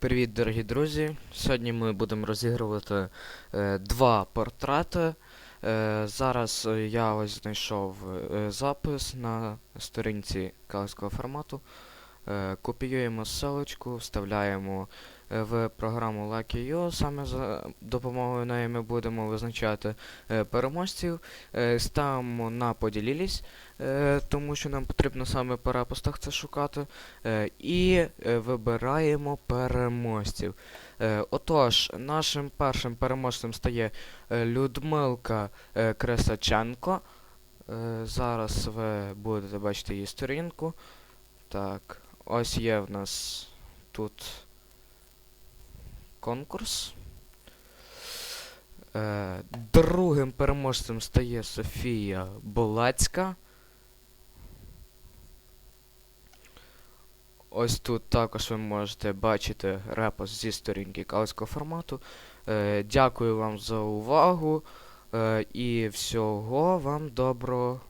Привіт, дорогі друзі! Сьогодні ми будемо розігрувати е, два портрети. Е, зараз е, я ось знайшов е, запис на сторінці калицького формату. Е, копіюємо ссылочку, вставляємо е, в програму Lucky.io. Саме за допомогою неї ми будемо визначати е, переможців. Ставимо на поділілись, е, тому що нам потрібно саме в перепустах це шукати. І вибираємо переможців. Отож, нашим першим переможцем стає Людмилка Кресаченко. Зараз ви будете бачити її сторінку. Так, ось є в нас тут конкурс. Е, другим переможцем стає Софія Болацька. Ось тут також ви можете бачити репост зі сторінки калицького формату. Е, дякую вам за увагу е, і всього вам доброго.